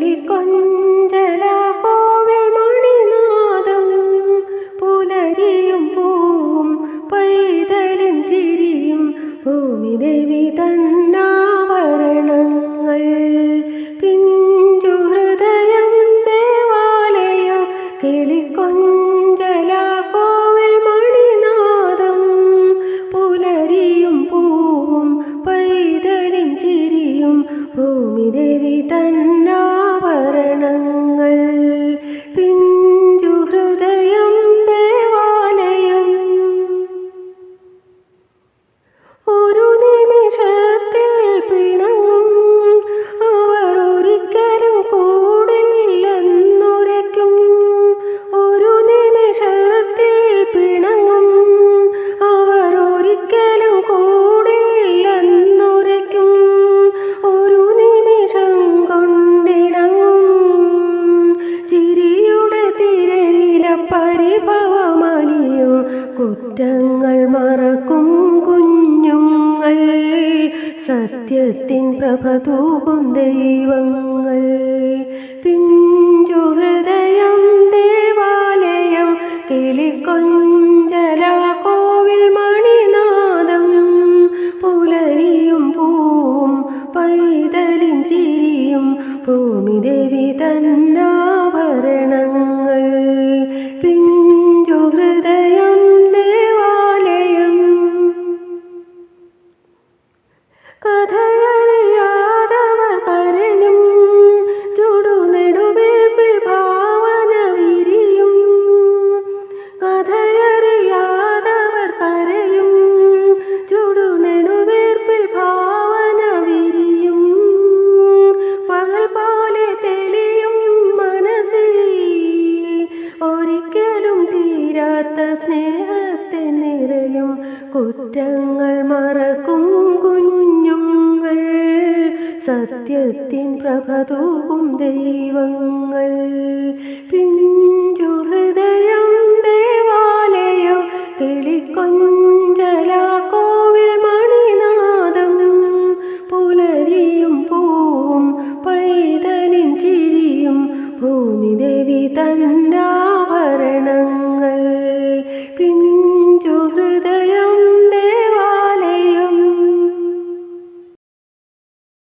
കിളി കോവിൽ മണിനാദം പുലരിയും പൂവും ചിരിയും ഭൂമിദേവി കോവിൽ മണിനാദം പുലരിയും പൂവും ചിരിയും ഭൂമിദേവി തന്ന കുറ്റങ്ങൾ മറക്കും കുഞ്ഞുങ്ങൾ. സത്യത്തിൻ പ്രഭ തൂകും ദൈവങ്ങൾ. പിഞ്ചു ഹൃദയം ദേവാലയം കിളിക്കൊഞ്ചല കോവിൽ മണിനാദം. പുലരിയും പൂവും പൈതലിൻ ചിരിയും ഭൂമിദേവി തന്നാഭരണങ്ങൾ പോലെ തെളിയും മനസ്സിൽ ഒരിക്കലും തീരാത്ത സ്നേഹത്തെ നിറയും കുറ്റങ്ങൾ മറക്കും സത്യത്തിൻ പ്രഭതവും ദൈവങ്ങൾ. പിഞ്ചുഹൃദയം ദേവാലയം കിളിക്കൊഞ്ചല കോവിൽ മണിനാദം. പുലരിയും പൂവും പൈതലിൻ ചിരിയും ഭൂമിദേവി